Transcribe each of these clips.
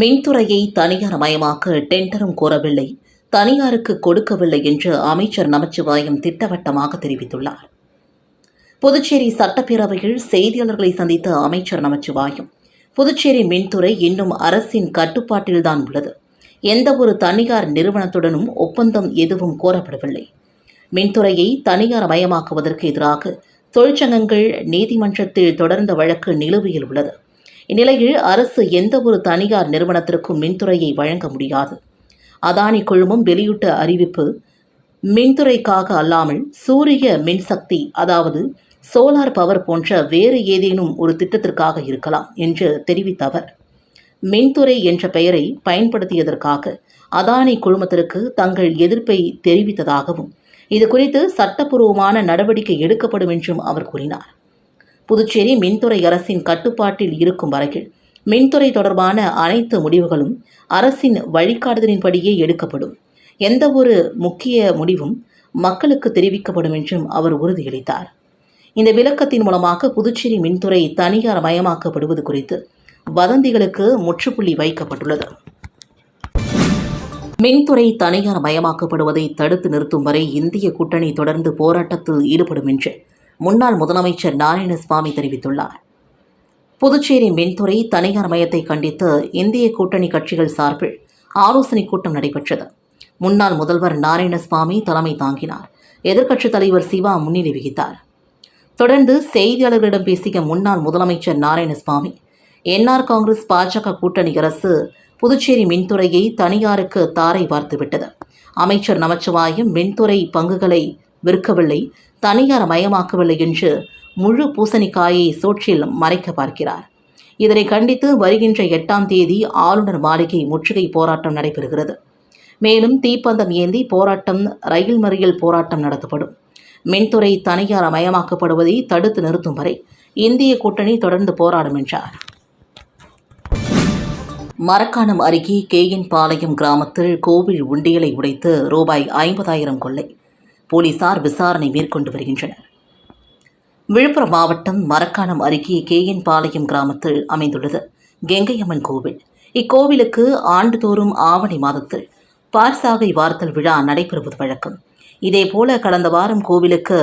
மின்துறையை தனியார் மயமாக்க டெண்டரும் கோரவில்லை தனியாருக்கு கொடுக்கவில்லை என்று அமைச்சர் நமச்சிவாயம் திட்டவட்டமாக தெரிவித்துள்ளார். புதுச்சேரி சட்டப்பேரவையில் செய்தியாளர்களை சந்தித்த அமைச்சர் நமச்சிவாயம் புதுச்சேரி மின்துறை இன்னும் அரசின் கட்டுப்பாட்டில்தான் உள்ளது. எந்த ஒரு தனியார் நிறுவனத்துடனும் ஒப்பந்தம் எதுவும் கோரப்படவில்லை. மின்துறையை தனியார் மயமாக்குவதற்கு எதிராக தொழிற்சங்கங்கள் நீதிமன்றத்தில் தொடர்ந்த வழக்கு நிலுவையில் உள்ளது. இந்நிலையில் அரசு எந்த ஒரு தனியார் நிறுவனத்திற்கும் மின்துறையை வழங்க முடியாது. அதானி குழுமம் வெளியிட்ட அறிவிப்பு மின்துறைக்காக அல்லாமல் சூரிய மின்சக்தி அதாவது சோலார் பவர் போன்ற வேறு ஏதேனும் ஒரு திட்டத்திற்காக இருக்கலாம் என்று தெரிவித்த அவர். மின்துறை என்ற பெயரை பயன்படுத்தியதற்காக அதானி குழுமத்திற்கு தங்கள் எதிர்ப்பை தெரிவித்ததாகவும் இது குறித்து சட்டப்பூர்வமான நடவடிக்கை எடுக்கப்படும் என்றும் அவர் கூறினார். புதுச்சேரி மின்துறை அரசின் கட்டுப்பாட்டில் இருக்கும் வரையில் மின்துறை தொடர்பான அனைத்து முடிவுகளும் அரசின் வழிகாட்டுதலின்படியே எடுக்கப்படும். எந்தவொரு முக்கிய முடிவும் மக்களுக்கு தெரிவிக்கப்படும் என்றும் அவர் உறுதியளித்தார். இந்த விளக்கத்தின் மூலமாக புதுச்சேரி மின்துறை தனியார் மயமாக்கப்படுவது குறித்து வதந்திகளுக்கு முற்றுப்புள்ளி வைக்கப்பட்டுள்ளது. மின்துறை தனியார் மயமாக்கப்படுவதை தடுத்து நிறுத்தும் வரை இந்திய கூட்டணி தொடர்ந்து போராட்டத்தில் ஈடுபடும் என்று முன்னாள் முதலமைச்சர் நாராயணசுவாமி தெரிவித்துள்ளார். புதுச்சேரி மின்துறை தனியார் மயத்தை கண்டித்து இந்திய கூட்டணி கட்சிகள் சார்பில் ஆலோசனைக் கூட்டம் நடைபெற்றது. முன்னாள் முதல்வர் நாராயணசுவாமி தலைமை தாங்கினார். எதிர்க்கட்சித் தலைவர் சிவா முன்னிலை வகித்தார். தொடர்ந்து செய்தியாளர்களிடம் பேசிய முன்னாள் முதலமைச்சர் நாராயணசுவாமி என்ஆர் காங்கிரஸ் பாஜக கூட்டணி அரசு புதுச்சேரி மின்துறையை தனியாருக்கு தாரை வார்த்துவிட்டது. அமைச்சர் நமச்சிவாயம் மின்துறை பங்குகளை விற்கவில்லை தனியார் மயமாக்கவில்லை என்று முழு பூசணிக்காயை சோற்றில் மறைக்க பார்க்கிறார். இதனை கண்டித்து வருகின்ற எட்டாம் தேதி ஆளுநர் மாளிகை முற்றுகை போராட்டம் நடைபெறுகிறது. மேலும் தீப்பந்தம் ஏந்தி போராட்டம் ரயில் மறியல் போராட்டம் நடத்தப்படும். மின்துறை தனியார் மயமாக்கப்படுவதை தடுத்து நிறுத்தும் வரை இந்திய கூட்டணி தொடர்ந்து போராடும் என்றார். மரக்காணம் அருகே கேஎன் பாளையம் கிராமத்தில் கோவில் உண்டியலை உடைத்து ரூபாய் ஐம்பதாயிரம் கொள்ளை. போலீசார் விசாரணை மேற்கொண்டு வருகின்றனர். விழுப்புரம் மாவட்டம் மரக்காணம் அருகே கேஎன் பாளையம் கிராமத்தில் அமைந்துள்ளது கெங்கையம்மன் கோவில். இக்கோவிலுக்கு ஆண்டுதோறும் ஆவணி மாதத்தில் பார்சாகை வார்த்தல் விழா நடைபெறுவது வழக்கம். இதேபோல கடந்த வாரம் கோவிலுக்கு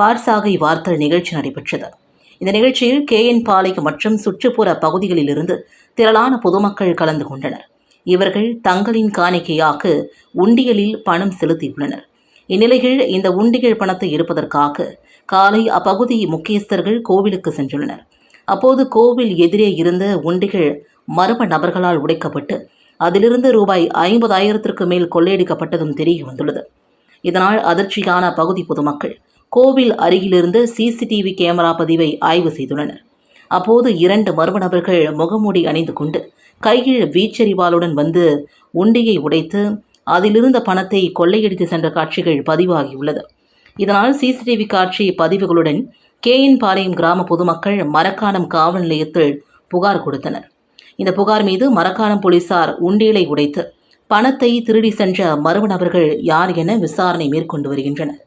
பார்சாகை வார்த்தல் நிகழ்ச்சி நடைபெற்றது. இந்த நிகழ்ச்சியில் கேஎன் பாளையம் மற்றும் சுற்றுப்புற பகுதிகளிலிருந்து திரளான பொதுமக்கள் கலந்து கொண்டனர். இவர்கள் தங்களின் காணிக்கையாக உண்டியலில் பணம் செலுத்தியுள்ளனர். இந்நிலையில் இந்த உண்டிகள் பணத்தை எடுப்பதற்காக காலை அப்பகுதி முக்கியஸ்தர்கள் கோவிலுக்கு சென்றுள்ளனர். அப்போது கோவில் எதிரே இருந்த உண்டிகள் மர்ம நபர்களால் உடைக்கப்பட்டு அதிலிருந்து ரூபாய் ஐம்பதாயிரத்திற்கு மேல் கொள்ளையடிக்கப்பட்டதும் தெரிய வந்துள்ளது. இதனால் அதிர்ச்சியான பகுதி பொதுமக்கள் கோவில் அருகிலிருந்து சிசிடிவி கேமரா பதிவை ஆய்வு செய்துள்ளனர். அப்போது இரண்டு மர்ம நபர்கள் முகமூடி அணிந்து கொண்டு கையில் வீச்சரிவாளுடன் வந்து உண்டியை உடைத்து அதிலிருந்த பணத்தை கொள்ளையடித்து சென்ற காட்சிகள் பதிவாகியுள்ளது. இதனால் சிசிடிவி காட்சி பதிவுகளுடன் கேஎன் பாளையம் கிராம பொதுமக்கள் மரக்காணம் காவல் நிலையத்தில் புகார் கொடுத்தனர். இந்த புகார் மீது மரக்காணம் போலீசார் உண்டியலை உடைத்து பணத்தை திருடி சென்ற மர்ம நபர்கள் யார் என விசாரணை மேற்கொண்டு வருகின்றனர்.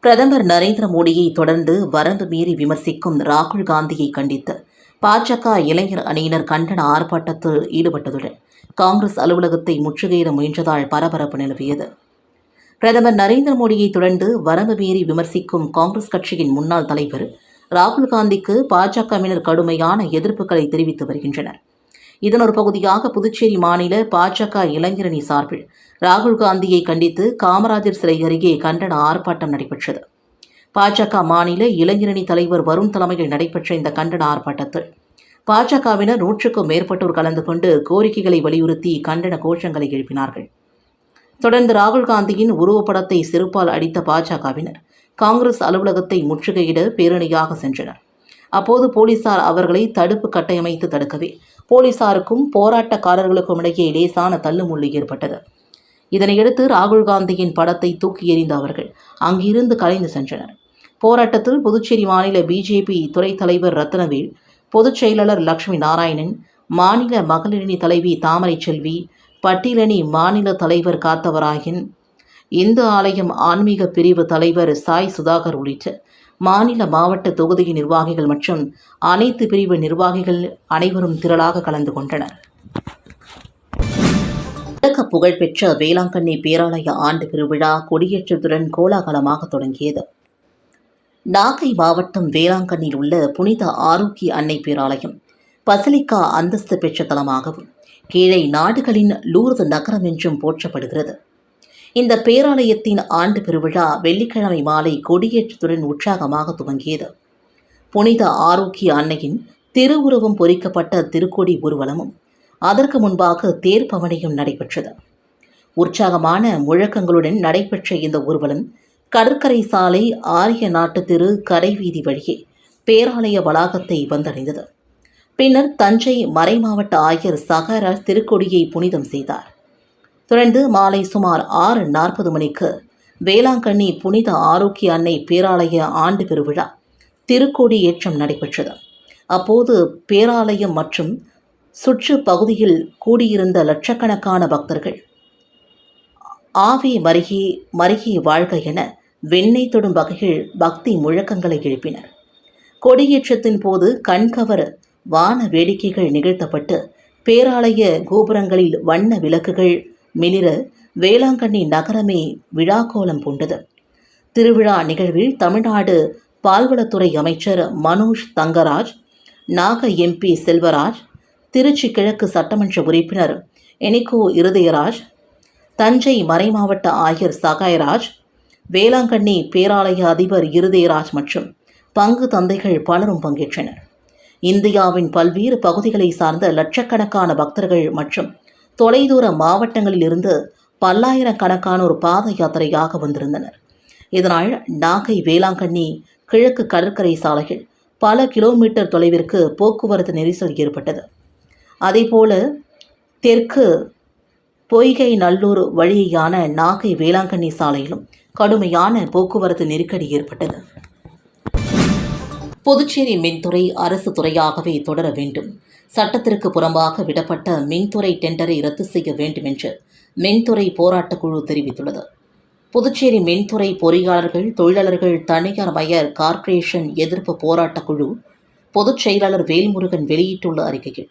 பிரதமர் நரேந்திர மோடியை தொடர்ந்து வரம்பு மீறி விமர்சிக்கும் ராகுல் காந்தியை கண்டித்து பாஜக இளைஞர் அணியினர் கண்டன ஆர்ப்பாட்டத்தில் ஈடுபட்டதுடன் காங்கிரஸ் அலுவலகத்தை முற்றுகையிட முயன்றதால் பரபரப்பு நிலவியது. பிரதமர் நரேந்திர மோடியை தொடர்ந்து வரம்பு மீறி விமர்சிக்கும் காங்கிரஸ் கட்சியின் முன்னாள் தலைவர் ராகுல் காந்திக்கு பாஜகவினர் கடுமையான எதிர்ப்புகளை தெரிவித்து வருகின்றனர். இதன் ஒரு பகுதியாக புதுச்சேரி மாநில பாஜக இளைஞரணி சார்பில் ராகுல் காந்தியை கண்டித்து காமராஜர் சிலை அருகே கண்டன ஆர்ப்பாட்டம் நடைபெற்றது. பாஜக மாநில இளைஞரணி தலைவர் வருண் தலைமையில் நடைபெற்ற இந்த கண்டன ஆர்ப்பாட்டத்தில் பாஜகவினர் நூற்றுக்கும் மேற்பட்டோர் கலந்து கொண்டு கோரிக்கைகளை வலியுறுத்தி கண்டன கோஷங்களை எழுப்பினார்கள். தொடர்ந்து ராகுல் காந்தியின் உருவப்படத்தை செருப்பால் அடித்த பாஜகவினர் காங்கிரஸ் அலுவலகத்தை முற்றுகையிட பேரணியாக சென்றனர். அப்போது போலீசார் அவர்களை தடுப்பு கட்டமைத்து தடுக்கவே போலீசாருக்கும் போராட்டக்காரர்களுக்கும் இடையே லேசான தள்ளுமுள்ளு ஏற்பட்டது. இதனையடுத்து ராகுல் காந்தியின் படத்தை தூக்கி எறிந்த அவர்கள் அங்கிருந்து கலைந்து சென்றனர். போராட்டத்தில் புதுச்சேரி மாநில பிஜேபி துறை தலைவர் ரத்னவேல் பொதுச் செயலாளர் லட்சுமி நாராயணன் மாநில மகளிரணி தலைவி தாமரை செல்வி பட்டியலணி மாநில தலைவர் காத்தவராயன் இந்து ஆலயம் ஆன்மீக பிரிவு தலைவர் சாய் சுதாகர் உள்ளிட்ட மாநில மாவட்ட தொகுதி நிர்வாகிகள் மற்றும் அனைத்து பிரிவு நிர்வாகிகள் அனைவரும் திரளாக கலந்து கொண்டனர். உலக புகழ்பெற்ற வேளாங்கண்ணி பேராலய ஆண்டு திருவிழா கொடியேற்றத்துடன் கோலாகலமாக தொடங்கியது. நாகை மாவட்டம் வேளாங்கண்ணில் உள்ள புனித ஆரோக்கிய அன்னை பேராலயம் பசிலிக்கா அந்தஸ்து பெற்ற தலமாகவும் கீழே நாடுகளின் லூர்து நகரம் என்றும் போற்றப்படுகிறது. இந்த பேராலயத்தின் ஆண்டு பெருவிழா வெள்ளிக்கிழமை மாலை கொடியேற்றத்துடன் உற்சாகமாக துவங்கியது. புனித ஆரோக்கிய அன்னையின் திருவுருவம் பொறிக்கப்பட்ட திருக்கொடி ஊர்வலமும் அதற்கு முன்பாக தேர்ப்பவனியும் நடைபெற்றது. உற்சாகமான முழக்கங்களுடன் நடைபெற்ற இந்த ஊர்வலம் கடற்கரை சாலை ஆரிய நாட்டு திரு கடைவீதி வழியே பேராலய வளாகத்தை வந்தடைந்தது பின்னர் தஞ்சை மறைமாவட்ட ஆயர் சகராஜ் திருக்கொடியை புனிதம் செய்தார் தொடர்ந்து மாலை சுமார் ஆறு நாற்பது மணிக்கு வேளாங்கண்ணி புனித ஆரோக்கிய அன்னை பேராலய ஆண்டு பெருவிழா திருக்கோடி ஏற்றம் நடைபெற்றது அப்போது பேராலயம் மற்றும் சுற்று பகுதியில் கூடியிருந்த லட்சக்கணக்கான பக்தர்கள் ஆவி மருகி மருகி வாழ்க என வெண்ணெய் தொடும் வகையில் பக்தி முழக்கங்களை எழுப்பினர். கொடியேற்றத்தின் போது கண்கவர வான வேடிக்கைகள் நிகழ்த்தப்பட்டு பேராலய கோபுரங்களில் வண்ண விளக்குகள் மிளிர வேளாங்கண்ணி நகரமே விழாக்கோலம் பூண்டது. திருவிழா நிகழ்வில் தமிழ்நாடு பால்வளத்துறை அமைச்சர் மனோஜ் தங்கராஜ் நாக எம்பி செல்வராஜ் திருச்சி கிழக்கு சட்டமன்ற உறுப்பினர் எனிகோ இருதயராஜ் தஞ்சை மறைமாவட்ட ஆயர் சகாயராஜ் வேளாங்கண்ணி பேராலய அதிபர் இருதயராஜ் மற்றும் பங்கு தந்தைகள் பலரும் பங்கேற்றனர். இந்தியாவின் பல்வேறு பகுதிகளை சார்ந்த லட்சக்கணக்கான பக்தர்கள் மற்றும் தொலைதூர மாவட்டங்களிலிருந்து பல்லாயிரக்கணக்கானோர் பாத யாத்திரையாக வந்திருந்தனர். இதனால் நாகை வேளாங்கண்ணி கிழக்கு கடற்கரை சாலையில் பல கிலோமீட்டர் தொலைவிற்கு போக்குவரத்து நெரிசல் ஏற்பட்டது. அதேபோல தெற்கு பொய்கை நல்லூர் வழியான நாகை வேளாங்கண்ணி சாலையிலும் கடுமையான போக்குவரத்து நெருக்கடி ஏற்பட்டது. புதுச்சேரி மின்துறை அரசு துறையாகவே தொடர வேண்டும். சட்டத்திற்கு புறம்பாக விடப்பட்ட மின்துறை டெண்டரை ரத்து செய்ய வேண்டும் என்று மின்துறை போராட்டக் குழு தெரிவித்துள்ளது. புதுச்சேரி மின்துறை பொறியாளர்கள் தொழிலாளர்கள் தனியார் மயர் கார்ப்பரேஷன் எதிர்ப்பு போராட்டக் குழு பொதுச் செயலாளர் வேல்முருகன் வெளியிட்டுள்ள அறிக்கையில்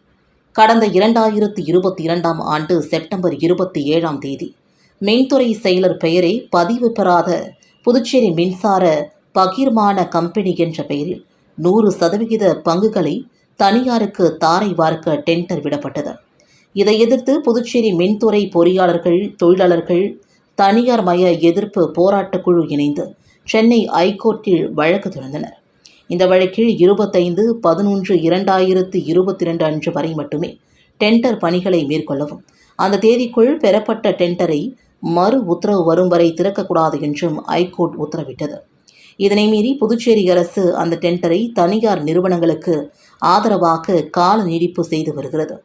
கடந்த இரண்டாயிரத்து இருபத்தி இரண்டாம் ஆண்டு செப்டம்பர் இருபத்தி ஏழாம் தேதி மின்துறை செயலர் பெயரை பதிவு பெறாத புதுச்சேரி மின்சார பகிர்மான கம்பெனி என்ற பெயரில் நூறு சதவிகித பங்குகளை தனியாருக்கு தாரை வார்க்க டெண்டர் விடப்பட்டது. இதை எதிர்த்து புதுச்சேரி மின்துறை பொறியாளர்கள் தொழிலாளர்கள் தனியார் மய எதிர்ப்பு போராட்டக் குழு இணைந்து சென்னை ஐகோர்ட்டில் வழக்கு தொடர்ந்தனர். இந்த வழக்கில் இருபத்தைந்து பதினொன்று இரண்டாயிரத்து இருபத்தி ரெண்டு அன்று வரை மட்டுமே டெண்டர் பணிகளை மேற்கொள்ளவும் அந்த தேதிக்குள் பெறப்பட்ட டெண்டரை மறு உத்தரவு வரும் வரை திறக்கக்கூடாது என்றும் ஐகோர்ட் உத்தரவிட்டது. இதனை மீறி புதுச்சேரி அரசு அந்த டெண்டரை தனியார் நிறுவனங்களுக்கு ஆதரவாக கால நீடிப்பு செய்து வருகிறது.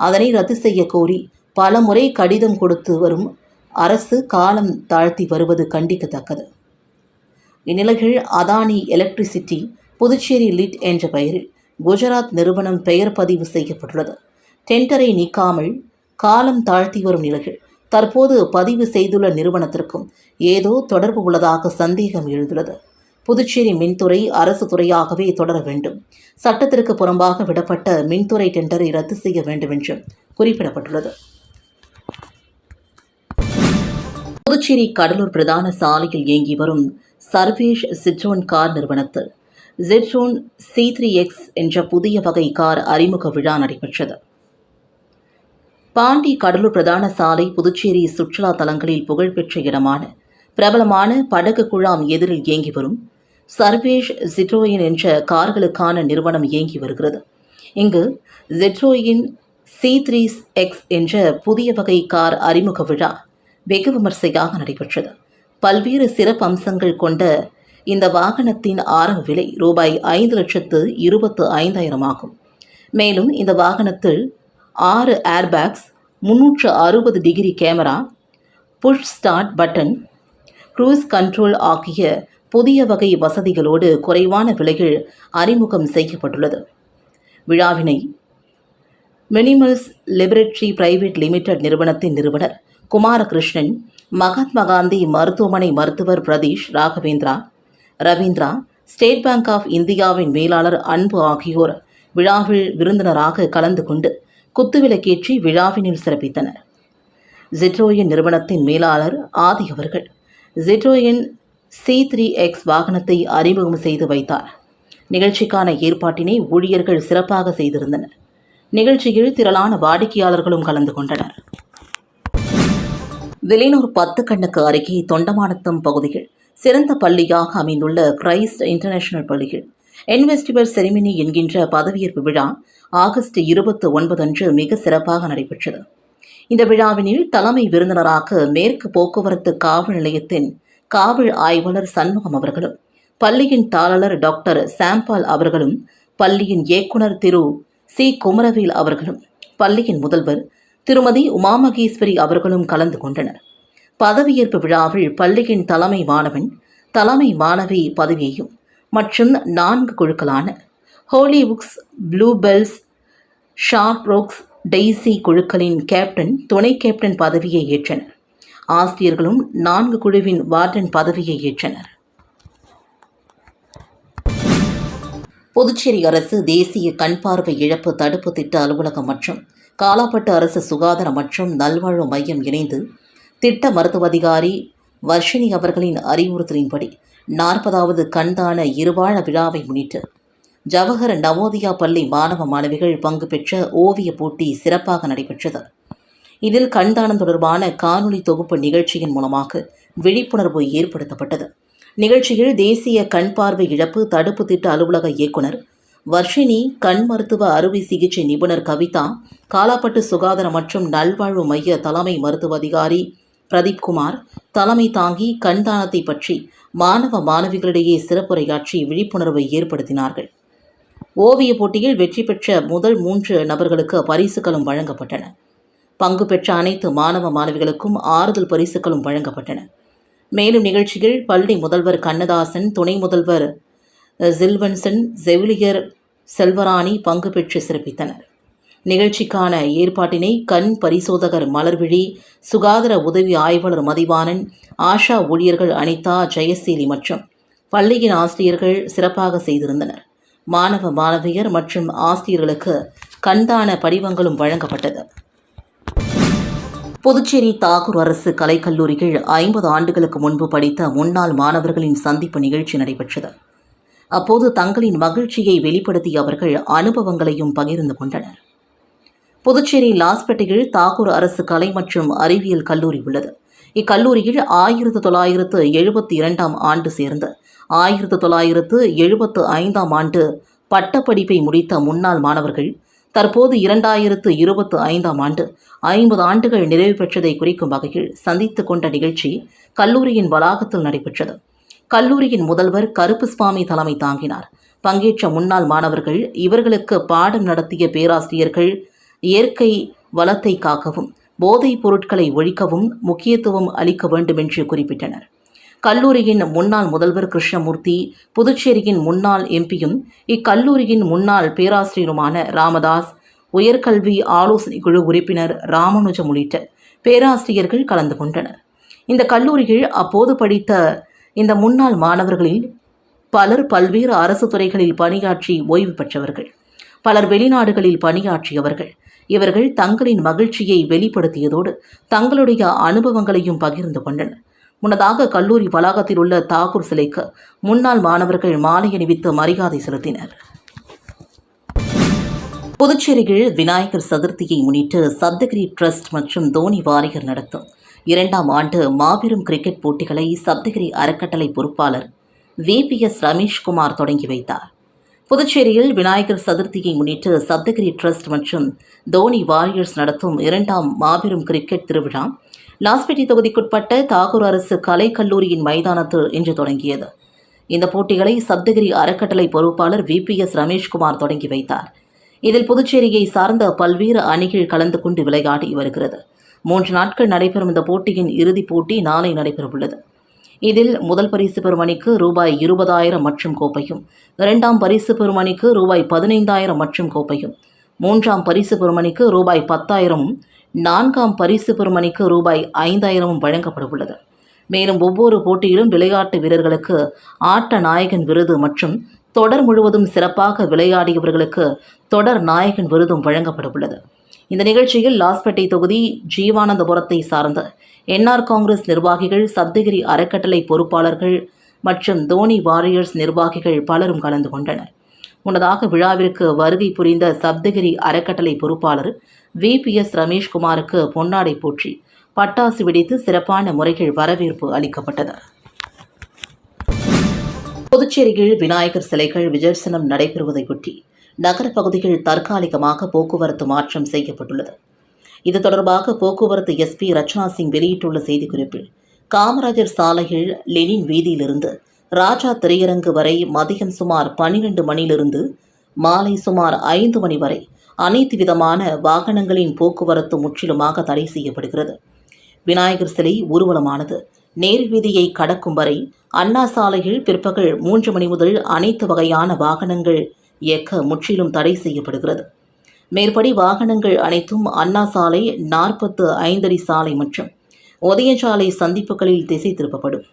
அதனை ரத்து செய்ய கோரி பல முறை கடிதம் கொடுத்து வரும் அரசு காலம் தாழ்த்தி வருவது கண்டிக்கத்தக்கது. இந்நிலையில் அதானி எலக்ட்ரிசிட்டி புதுச்சேரி லிட் என்ற பெயரில் குஜராத் நிறுவனம் பெயர் பதிவு செய்யப்பட்டுள்ளது. டெண்டரை நீக்காமல் காலம் தாழ்த்தி வரும் நிலையில் தற்போது பதிவு செய்துள்ள நிறுவனத்திற்கும் ஏதோ தொடர்பு உள்ளதாக சந்தேகம் எழுந்துள்ளது. புதுச்சேரி மின்துறை அரசு துறையாகவே தொடர வேண்டும். சட்டத்திற்கு புறம்பாக விடப்பட்ட மின்துறை டெண்டரை ரத்து செய்ய வேண்டும் என்றும் குறிப்பிடப்பட்டுள்ளது. புதுச்சேரி கடலூர் பிரதான சாலையில் இயங்கி வரும் சர்வேஷ் சிட்ரோன் கார் நிறுவனத்தில் ஜெட்ரோன் சி த்ரீ எக்ஸ் என்ற புதிய வகை கார் அறிமுக விழா நடைபெற்றது. பாண்டி கடலூர் பிரதான சாலை புதுச்சேரி சுற்றுலா தலங்களில் புகழ்பெற்ற இடமான பிரபலமான படகு குழாம் எதிரில் இயங்கி வரும். சர்வேஷ் ஜிட்ரோயின் என்ற கார்களுக்கான நிறுவனம் இயங்கி வருகிறது. இங்கு ஜெட்ரோயின் சி த்ரீ எக்ஸ் என்ற புதிய வகை கார் அறிமுக விழா வெகு விமர்சையாக நடைபெற்றது. பல்வேறு சிறப்பு அம்சங்கள் கொண்ட இந்த வாகனத்தின் ஆரம்ப விலை ரூபாய் ஐந்து லட்சத்து இருபத்து ஐந்தாயிரம் ஆகும். மேலும் இந்த வாகனத்தில் ஆறு ஏர்பேக்ஸ் முந்நூற்று அறுபது degree camera push start button cruise control ஆகிய புதிய வகை வசதிகளோடு குறைவான விலையில் அறிமுகம் செய்யப்பட்டுள்ளது. விழாவினை மினிமல்ஸ் லிபரேட்டரி பிரைவேட் லிமிடெட் நிறுவனத்தின் நிறுவனர் குமாரகிருஷ்ணன் மகாத்மா காந்தி மருத்துவமனை மருத்துவர் Pradeesh Raghavendra Ravindra State Bank of இந்தியாவின் மேலாளர் அன்பு ஆகியோர் விழாவில் விருந்தினராக கலந்து கொண்டு குத்துவிளக்கேற்றி விழாவினில் சிறப்பித்தனர். ஜிட்ரோயின் நிறுவனத்தின் மேலாளர் ஆதி அவர்கள் ஜிட்ரோயின் சி த்ரீ எக்ஸ் வாகனத்தை அறிமுகம் செய்து வைத்தார். நிகழ்ச்சிக்கான ஏற்பாட்டினை ஊழியர்கள் சிறப்பாக செய்திருந்தனர். நிகழ்ச்சியில் திரளான வாடிக்கையாளர்களும் கலந்து கொண்டனர். வெளியூர் பத்து கண்ணுக்கு அருகே தொண்டமானத்தம் பகுதியில் சிறந்த பள்ளியாக அமைந்துள்ள கிரைஸ்ட் இன்டர்நேஷனல் பள்ளியில் இன்வெஸ்டிவர் செரிமினி என்கின்ற பதவியேற்பு விழா ஆகஸ்ட் இருபத்தி ஒன்பது அன்று மிக சிறப்பாக நடைபெற்றது. இந்த விழாவினில் தலைமை விருந்தினராக மேற்கு போக்குவரத்து காவல் நிலையத்தின் காவல் ஆய்வாளர் சண்முகம் அவர்களும் பள்ளியின் தாளர் டாக்டர் சாம்பால் அவர்களும் பள்ளியின் இயக்குனர் திரு சி. குமரவேல் அவர்களும் பள்ளியின் முதல்வர் திருமதி உமாமகேஸ்வரி அவர்களும் கலந்து கொண்டனர். பதவியேற்பு விழாவில் பள்ளியின் தலைமை மாணவன் தலைமை மாணவி பதவியையும் மற்றும் நான்கு குழுக்களான holy books blue bells sharp rocks daisy குழுக்களின் கேப்டன் துணை கேப்டன் பதவியை ஏற்றனர். ஆசிரியர்களும் நான்கு குழுவின் வார்டன் பதவியை ஏற்றனர். புதுச்சேரி அரசு தேசிய கண் பார்வை இழப்பு தடுப்பு திட்ட அலுவலகம் மற்றும் காலாப்பட்டு அரசு சுகாதார மற்றும் நல்வாழ்வு மையம் இணைந்து திட்ட மருத்துவ அதிகாரி வர்ஷினி அவர்களின் அறிவுறுத்தலின்படி நாற்பதாவது கண்தான இருவாழ விழாவை முன்னிட்டு ஜவஹர் நவோதயா பள்ளி மாணவ மாணவிகள் பங்கு பெற்ற ஓவிய போட்டி சிறப்பாக நடைபெற்றது. இதில் கண்தானம் தொடர்பான காணொளி தொகுப்பு நிகழ்ச்சியின் மூலமாக விழிப்புணர்வு ஏற்படுத்தப்பட்டது. நிகழ்ச்சியில் தேசிய கண் பார்வை இழப்பு தடுப்பு திட்ட அலுவலக இயக்குனர் வர்ஷினி கண் மருத்துவ அறுவை சிகிச்சை நிபுணர் கவிதா காலாப்பட்டு சுகாதார மற்றும் நல்வாழ்வு மைய தலைமை மருத்துவ அதிகாரி பிரதீப் குமார் தலைமை தாங்கி கண்தானத்தை பற்றி மாணவ மாணவிகளிடையே சிறப்புரையாற்றி விழிப்புணர்வை ஏற்படுத்தினார்கள். ஓவிய போட்டியில் வெற்றி பெற்ற முதல் மூன்று நபர்களுக்கு பரிசுகளும் வழங்கப்பட்டன. பங்கு பெற்ற அனைத்து மாணவ மாணவிகளுக்கும் ஆறுதல் பரிசுகளும் வழங்கப்பட்டன. மேலும் நிகழ்ச்சியில் பள்ளி முதல்வர் கண்ணதாசன் துணை முதல்வர் ஜில்வன்சன் செவிலியர் செல்வராணி பங்கு பெற்று சிறப்பித்தனர். நிகழ்ச்சிக்கான ஏற்பாட்டினை கண் பரிசோதகர் மலர்விழி சுகாதார உதவி ஆய்வாளர் மதிவாணன் ஆஷா ஊழியர்கள் அனிதா ஜெயசீலி மற்றும் பள்ளியின் ஆசிரியர்கள் சிறப்பாக செய்திருந்தனர். மாணவ மாணவியர் மற்றும் ஆசிரியர்களுக்கு கண்தான படிவங்களும் வழங்கப்பட்டது. புதுச்சேரி தாகூர் அரசு கலைக்கல்லூரியில் ஐம்பது ஆண்டுகளுக்கு முன்பு படித்த முன்னாள் மாணவர்களின் சந்திப்பு நிகழ்ச்சி நடைபெற்றது. அப்போது தங்களின் மகிழ்ச்சியை வெளிப்படுத்திய அவர்கள் அனுபவங்களையும் பகிர்ந்து கொண்டனர். புதுச்சேரி லாஸ்பேட்டையில் தாகூர் அரசு கலை மற்றும் அறிவியல் கல்லூரி உள்ளது. இக்கல்லூரியில் ஆயிரத்து தொள்ளாயிரத்து எழுபத்தி இரண்டாம் ஆண்டு சேர்ந்து ஆயிரத்து தொள்ளாயிரத்து எழுபத்து ஐந்தாம் ஆண்டு பட்டப்படிப்பை முடித்த முன்னாள் மாணவர்கள் தற்போது இரண்டாயிரத்து இருபத்து ஐந்தாம் ஆண்டு ஐம்பது ஆண்டுகள் நிறைவு பெற்றதை குறிக்கும் வகையில் சந்தித்து கொண்ட நிகழ்ச்சி கல்லூரியின் வளாகத்தில் நடைபெற்றது. கல்லூரியின் முதல்வர் கருப்புசுவாமி தலைமை தாங்கினார். பங்கேற்ற முன்னாள் மாணவர்கள் இவர்களுக்கு பாடம் நடத்திய பேராசிரியர்கள் இயற்கை வளத்தை காக்கவும் போதைப் பொருட்களை ஒழிக்கவும் முக்கியத்துவம் அளிக்க வேண்டும் என்று குறிப்பிட்டனர். கல்லூரியின் முன்னாள் முதல்வர் கிருஷ்ணமூர்த்தி புதுச்சேரியின் முன்னாள் எம்பியும் இக்கல்லூரியின் முன்னாள் பேராசிரியருமான ராமதாஸ் உயர்கல்வி ஆலோசனை குழு உறுப்பினர் ராமானுஜம் உள்ளிட்ட பேராசிரியர்கள் கலந்து கொண்டனர். இந்த கல்லூரியில் அப்போது படித்த இந்த முன்னாள் மாணவர்களில் பலர் பல்வேறு அரசு துறைகளில் பணியாற்றி ஓய்வு பெற்றவர்கள் பலர் வெளிநாடுகளில் பணியாற்றியவர்கள் இவர்கள் தங்களின் மகிழ்ச்சியை வெளிப்படுத்தியதோடு தங்களுடைய அனுபவங்களையும் பகிர்ந்து கொண்டனர். முன்னதாக கல்லூரி வளாகத்தில் உள்ள தாகூர் சிலைக்கு முன்னாள் மாணவர்கள் மாலை அணிவித்து மரியாதை செலுத்தினர். புதுச்சேரியில் விநாயகர் சதுர்த்தியை முன்னிட்டு சப்தகிரி ட்ரஸ்ட் மற்றும் தோனி வாரியர் நடத்தும் இரண்டாம் ஆண்டு மாபெரும் கிரிக்கெட் போட்டிகளை சப்தகிரி அறக்கட்டளை பொறுப்பாளர் விபிஎஸ் ரமேஷ்குமார் தொடங்கி வைத்தார். புதுச்சேரியில் விநாயகர் சதுர்த்தியை முன்னிட்டு சப்தகிரி ட்ரஸ்ட் மற்றும் தோனி வாரியர்ஸ் நடத்தும் இரண்டாம் மாபெரும் கிரிக்கெட் திருவிழா லாஸ்பேட்டை தொகுதிக்குட்பட்ட தாகூர் அரசு கலைக்கல்லூரியின் மைதானத்தில் இன்று தொடங்கியது. இந்த போட்டிகளை சப்தகிரி அறக்கட்டளை பொறுப்பாளர் விபிஎஸ் ரமேஷ்குமார் தொடங்கி வைத்தார். இதில் புதுச்சேரியை சார்ந்த பல்வேறு அணிகள் கலந்து கொண்டு விளையாடி வருகிறது. மூன்று நாட்கள் நடைபெறும் இந்த போட்டியின் இறுதிப் போட்டி நாளை நடைபெறவுள்ளது. இதில் முதல் பரிசு பெறுமணிக்கு ரூபாய் இருபதாயிரம் மற்றும் கோப்பையும் இரண்டாம் பரிசு பெறுமணிக்கு ரூபாய் பதினைந்தாயிரம் மற்றும் கோப்பையும் மூன்றாம் பரிசு பெறுமணிக்கு ரூபாய் பத்தாயிரமும் நான்காம் பரிசு பெறுமணிக்கு ரூபாய் ஐந்தாயிரமும் வழங்கப்படவுள்ளது. மேலும் ஒவ்வொரு போட்டியிலும் விளையாட்டு வீரர்களுக்கு ஆட்ட நாயகன் விருது மற்றும் தொடர் முழுவதும் சிறப்பாக விளையாடியவர்களுக்கு தொடர் நாயகன் விருதும் வழங்கப்படவுள்ளது. இந்த நிகழ்ச்சியில் லாஸ்பேட்டை தொகுதி ஜீவானந்தபுரத்தை சார்ந்த என்ஆர் காங்கிரஸ் நிர்வாகிகள் சப்தகிரி அறக்கட்டளை பொறுப்பாளர்கள் மற்றும் தோனி வாரியர்ஸ் நிர்வாகிகள் பலரும் கலந்து கொண்டனர். முன்னதாக விழாவிற்கு வருகை புரிந்த சப்தகிரி அறக்கட்டளை பொறுப்பாளர் விபிஎஸ் ரமேஷ்குமாருக்கு பொன்னாடை போற்றி பட்டாசு வெடித்து சிறப்பான முறைகள் வரவேற்பு அளிக்கப்பட்டது புதுச்சேரியில் விநாயகர் சிலைகள் விஜர்சனம் நடைபெறுவதையொட்டி நகர பகுதியில் தற்காலிகமாக போக்குவரத்து மாற்றம் செய்யப்பட்டுள்ளது. இது தொடர்பாக போக்குவரத்து எஸ்பி ரச்சனா சிங் வெளியிட்டுள்ள செய்திக்குறிப்பில் காமராஜர் சாலையில் லெனின் வீதியிலிருந்து ராஜா திரையரங்கு வரை மதியம் சுமார் பன்னிரண்டு மணியிலிருந்து மாலை சுமார் ஐந்து மணி வரை அனைத்து விதமான வாகனங்களின் போக்குவரத்து முற்றிலுமாக தடை செய்யப்படுகிறது. விநாயகர் சிலை ஊர்வலமானது. நேர் வீதியை கடக்கும் வரை அண்ணா சாலையில் பிற்பகல் மூன்று மணி முதல் அனைத்து வகையான வாகனங்கள் இயக்க முற்றிலும் தடை செய்யப்படுகிறது. மேற்படி வாகனங்கள் அனைத்தும் அண்ணா சாலை நாற்பத்து ஐந்தடி சாலை மற்றும் உதயசாலை சந்திப்புகளில் திசை திருப்பப்படும்.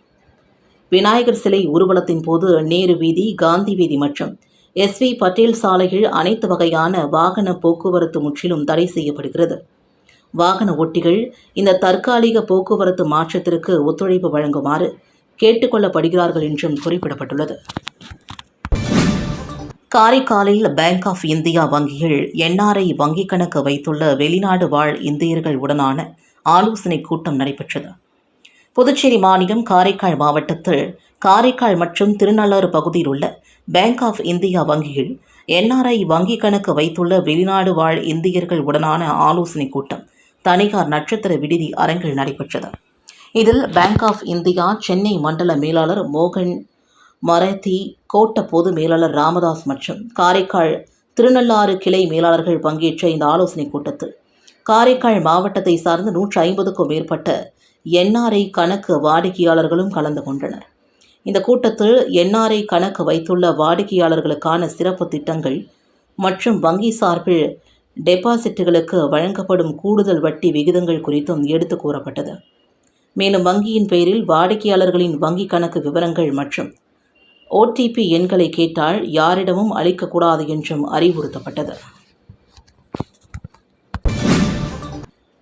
விநாயகர் சிலை ஊர்வலத்தின் போது நேரு வீதி காந்தி வீதி மற்றும் எஸ்வி பட்டேல் சாலையில் அனைத்து வகையான வாகன போக்குவரத்து முற்றிலும் தடை செய்யப்படுகிறது. வாகன ஓட்டிகள் இந்த தற்காலிக போக்குவரத்து மாற்றத்திற்கு ஒத்துழைப்பு வழங்குமாறு கேட்டுக்கொள்ளப்படுகிறார்கள் என்றும் குறிப்பிடப்பட்டுள்ளது. காரைக்காலில் பேங்க் ஆஃப் இந்தியா வங்கியில் என்ஆர்ஐ வங்கிக் கணக்கு வைத்துள்ள வெளிநாடு வாழ் இந்தியர்கள் உடனான ஆலோசனைக் கூட்டம் நடைபெற்றது. புதுச்சேரி மாநிலம் காரைக்கால் மாவட்டத்தில் காரைக்கால் மற்றும் திருநள்ளாறு பகுதியில் உள்ள பேங்க் ஆஃப் இந்தியா வங்கியில் என்ஆர்ஐ வங்கிக் கணக்கு வைத்துள்ள வெளிநாடு வாழ் இந்தியர்கள் உடனான ஆலோசனைக் கூட்டம் தனிகார் நட்சத்திர விடுதி அரங்கில் நடைபெற்றது. இதில் பேங்க் ஆஃப் இந்தியா சென்னை மண்டல மேலாளர் மோகன் மரதி கோட்ட பொது மேலாளர் ராமதாஸ் மற்றும் காரைக்கால் திருநள்ளாறு கிளை மேலாளர்கள் பங்கேற்ற இந்த ஆலோசனைக் கூட்டத்தில் காரைக்கால் மாவட்டத்தை சார்ந்த நூற்றி ஐம்பதுக்கும் மேற்பட்ட என்ஆர்ஐ கணக்கு வாடிக்கையாளர்களும் கலந்து கொண்டனர். இந்த கூட்டத்தில் என்ஆர்ஐ கணக்கு வைத்துள்ள வாடிக்கையாளர்களுக்கான சிறப்பு திட்டங்கள் மற்றும் வங்கி சார்பில் டெபாசிட்டுகளுக்கு வழங்கப்படும் கூடுதல் வட்டி விகிதங்கள் குறித்தும் எடுத்து கூறப்பட்டது. மேலும் வங்கியின் பெயரில் வாடிக்கையாளர்களின் வங்கி கணக்கு விவரங்கள் மற்றும் ஓடிபி எண்களை கேட்டால் யாரிடமும் அளிக்கக்கூடாது என்றும் அறிவுறுத்தப்பட்டது.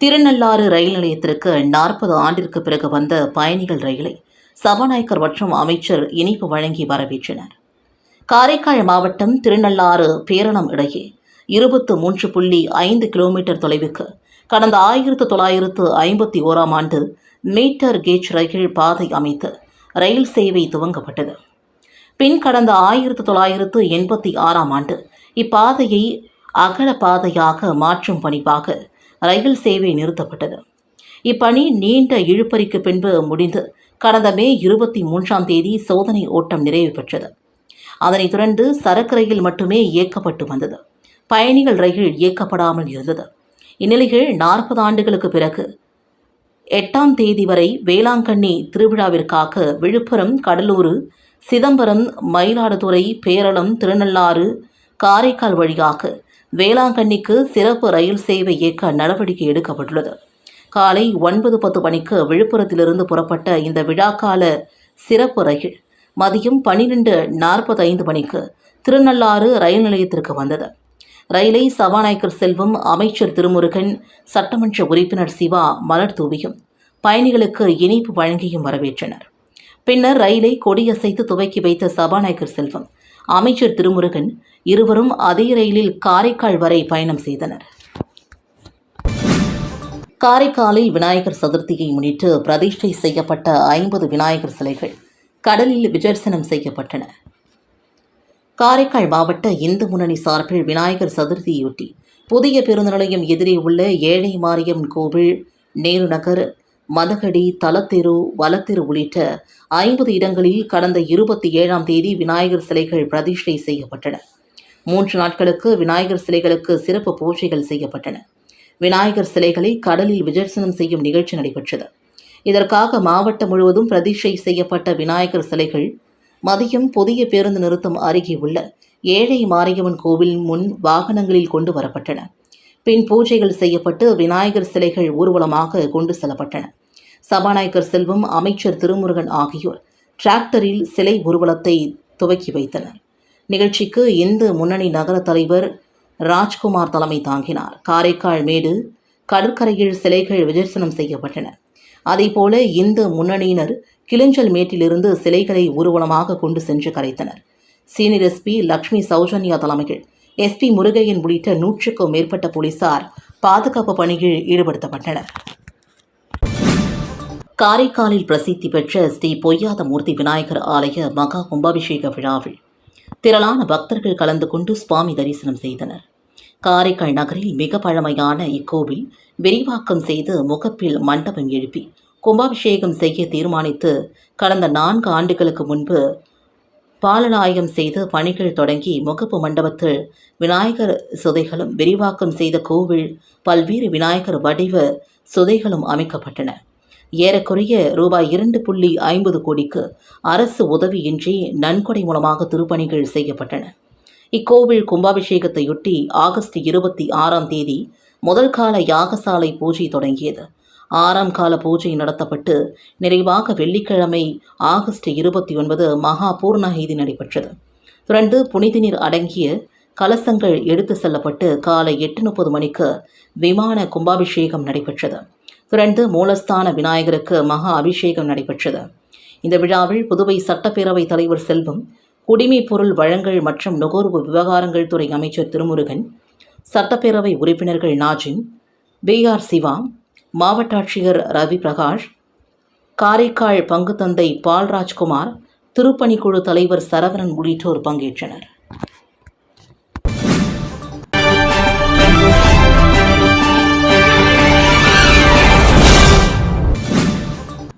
திருநள்ளாறு ரயில் நிலையத்திற்கு நாற்பது ஆண்டிற்கு பிறகு வந்த பயணிகள் ரயிலை சபாநாயகர் மற்றும் அமைச்சர் இனிப்பு வழங்கி வரவேற்றனர். காரைக்கால் மாவட்டம் திருநள்ளாறு பேரணம் இடையே இருபத்து மூன்று புள்ளி ஐந்து கிலோமீட்டர் தொலைவுக்கு கடந்த ஆயிரத்து தொள்ளாயிரத்து ஐம்பத்தி ஓராம் ஆண்டு மீட்டர் கேஜ் ரயில் பாதை அமைத்து ரயில் சேவை துவங்கப்பட்டது. பின் கடந்த ஆயிரத்து தொள்ளாயிரத்து எண்பத்தி ஆறாம் ஆண்டு இப்பாதையை அகல பாதையாக மாற்றும் பணிவாக ரயில் சேவை நிறுத்தப்பட்டது. இப்பணி நீண்ட இழுப்பறிக்கு பின்பு முடிந்து கடந்த மே இருபத்தி மூன்றாம் தேதி சோதனை ஓட்டம் நிறைவு பெற்றது. அதனைத் தொடர்ந்து சரக்கு ரயில் மட்டுமே இயக்கப்பட்டு வந்தது. பயணிகள் ரயில் இயக்கப்படாமல் இருந்தது. இந்நிலையில் நாற்பது ஆண்டுகளுக்கு பிறகு எட்டாம் தேதி வரை வேளாங்கண்ணி திருவிழாவிற்காக விழுப்புரம் கடலூர் சிதம்பரம் மயிலாடுதுறை பேரளம் திருநள்ளாறு காரைக்கால் வழியாக வேளாங்கண்ணிக்கு சிறப்பு ரயில் சேவை இயக்க நடவடிக்கை எடுக்கப்பட்டுள்ளது. காலை ஒன்பது பத்து மணிக்கு விழுப்புரத்திலிருந்து புறப்பட்ட இந்த விழாக்கால சிறப்பு ரயில் மதியம் பன்னிரெண்டு நாற்பத்தைந்து மணிக்கு திருநள்ளாறு ரயில் நிலையத்திற்கு வந்தது. ரயிலை சபாநாயகர் செல்வம் அமைச்சர் திருமுருகன் சட்டமன்ற உறுப்பினர் சிவா மலர் தூவியும் பயணிகளுக்கு இனிப்பு வழங்கியும் வரவேற்றனர். பின்னர் ரயிலை கொடியசைத்து துவக்கி வைத்த சபாநாயகர் செல்வம் அமைச்சர் திருமுருகன் இருவரும் அதே ரயிலில் காரைக்கால் வரை பயணம் செய்தனர். காரைக்காலில் விநாயகர் சதுர்த்தியை முன்னிட்டு பிரதிஷ்டை செய்யப்பட்ட ஐம்பது விநாயகர் சிலைகள் கடலில் விஜர்சனம் செய்யப்பட்டன. காரைக்கால் மாவட்ட இந்து முன்னணி சார்பில் விநாயகர் சதுர்த்தியொட்டி புதிய பேருந்து நிலையம் எதிரே உள்ள ஏழை மாரியம் கோவில் நேரு நகர் மதகடி தலத்தெரு வலத்தெரு உள்ளிட்ட ஐம்பது இடங்களில் கடந்த இருபத்தி ஏழாம் தேதி விநாயகர் சிலைகள் பிரதிஷ்டை செய்யப்பட்டன. மூன்று நாட்களுக்கு விநாயகர் சிலைகளுக்கு சிறப்பு பூஜைகள் செய்யப்பட்டன. விநாயகர் சிலைகளை கடலில் விஜர்சனம் செய்யும் நிகழ்ச்சி நடைபெற்றது. இதற்காக மாவட்டம் முழுவதும் பிரதிஷ்டை செய்யப்பட்ட விநாயகர் சிலைகள் மதியம் புதிய பேருந்து நிறுத்தம் அருகே உள்ள ஏழை மாரியம்மன் கோவில் முன் வாகனங்களில் கொண்டு வரப்பட்டன. பின் பூஜைகள் செய்யப்பட்டு விநாயகர் சிலைகள் ஊர்வலமாக கொண்டு செல்லப்பட்டன. சபாநாயகர் செல்வம் அமைச்சர் திருமுருகன் ஆகியோர் டிராக்டரில் சிலை ஊர்வலத்தை துவக்கி வைத்தனர். நிகழ்ச்சிக்கு இந்து முன்னணி நகர தலைவர் ராஜ்குமார் தலைமை தாங்கினார். காரைக்கால் மேடு கடற்கரையில் சிலைகள் விதர்சனம் செய்யப்பட்டன. அதேபோல இந்து முன்னணியினர் கிளிஞ்சல் மேட்டிலிருந்து சிலைகளை ஊர்வலமாக கொண்டு சென்று கரைத்தனர். சீனியர் எஸ்பி லக்ஷ்மி சௌஜன்யா தலைமையில் எஸ்பி முருகையன் உள்ளிட்ட நூற்றுக்கும் மேற்பட்ட போலீசார் பாதுகாப்பு பணியில் ஈடுபடுத்தப்பட்டனர். காரைக்காலில் பிரசித்தி பெற்ற ஸ்ரீ பொய்யாதமூர்த்தி விநாயகர் ஆலய மகா கும்பாபிஷேக விழாவில் திரளான பக்தர்கள் கலந்து கொண்டு சுவாமி தரிசனம் செய்தனர். காரைக்கால் நகரில் மிக பழமையான இக்கோவில் விரிவாக்கம் செய்து முகப்பில் மண்டபம் எழுப்பி கும்பாபிஷேகம் செய்ய தீர்மானித்து கடந்த நான்கு ஆண்டுகளுக்கு முன்பு பாலநாயகம் செய்து பணிகள் தொடங்கி முகப்பு மண்டபத்தில் விநாயகர் சுதைகளும் விரிவாக்கம் செய்த கோவில் பல்வேறு விநாயகர் வடிவ சுதைகளும் அமைக்கப்பட்டன. ஏறக்குறைய ரூபாய் இரண்டு புள்ளி ஐம்பது கோடிக்கு அரசு உதவியின்றி நன்கொடை மூலமாக திருப்பணிகள் செய்யப்பட்டன. இக்கோவில் கும்பாபிஷேகத்தையொட்டி ஆகஸ்ட் இருபத்தி ஆறாம் தேதி முதல் கால யாகசாலை பூஜை தொடங்கியது. ஆறாம் கால பூஜை நடத்தப்பட்டு நிறைவாக வெள்ளிக்கிழமை ஆகஸ்ட் இருபத்தி ஒன்பது மகா பூர்ணாகிதி நடைபெற்றது. தொடர்ந்து புனித நீர் அடங்கிய கலசங்கள் எடுத்து செல்லப்பட்டு காலை எட்டு முப்பது மணிக்கு விமான கும்பாபிஷேகம் நடைபெற்றது. தொடர்ந்து மூலஸ்தான விநாயகருக்கு மகா அபிஷேகம் நடைபெற்றது. இந்த விழாவில் புதுவை சட்டப்பேரவை தலைவர் செல்வம் குடிமை பொருள் வழங்கல் மற்றும் நுகர்வு விவகாரங்கள் துறை அமைச்சர் திருமுருகன் சட்டப்பேரவை உறுப்பினர்கள் நாஜிம் பி ஆர் சிவா மாவட்ட ஆட்சியர் ரவி பிரகாஷ் காரைக்கால் பங்குத்தந்தை பால்ராஜ்குமார் திருப்பணிக்குழு தலைவர் சரவணன் உள்ளிட்டோர் பங்கேற்றனர்.